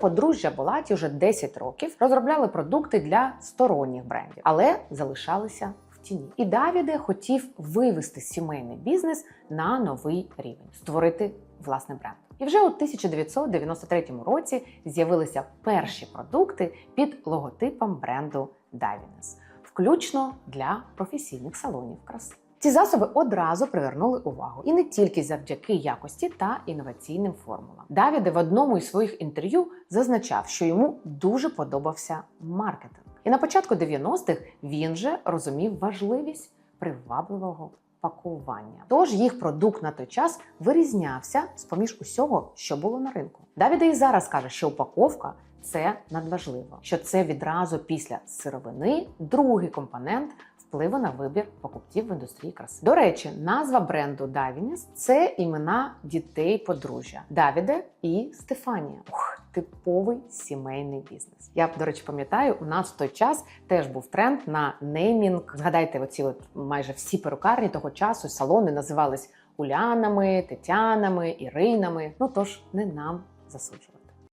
Подружжя Болаті вже 10 років розробляли продукти для сторонніх брендів, але залишалися в тіні. І Давіде хотів вивести сімейний бізнес на новий рівень, створити власний бренд. І вже у 1993 році з'явилися перші продукти під логотипом бренду Davines, включно для професійних салонів краси. Ці засоби одразу привернули увагу і не тільки завдяки якості та інноваційним формулам. Давіде в одному із своїх інтерв'ю зазначав, що йому дуже подобався маркетинг. І на початку 90-х він же розумів важливість привабливого пакування. Тож їх продукт на той час вирізнявся з поміж усього, що було на ринку. Давіде і зараз каже, що упаковка це надважливо, що це відразу після сировини другий компонент впливу на вибір покупців в індустрії краси. До речі, назва бренду Davines – це імена дітей подружжя Давіде і Стефанія. Ух, типовий сімейний бізнес. Я до речі пам'ятаю, у нас в той час теж був тренд на неймінг. Згадайте, оці от майже всі перукарні того часу салони називались Улянами, Тетянами, Іринами. Ну тож не нам засуджувати.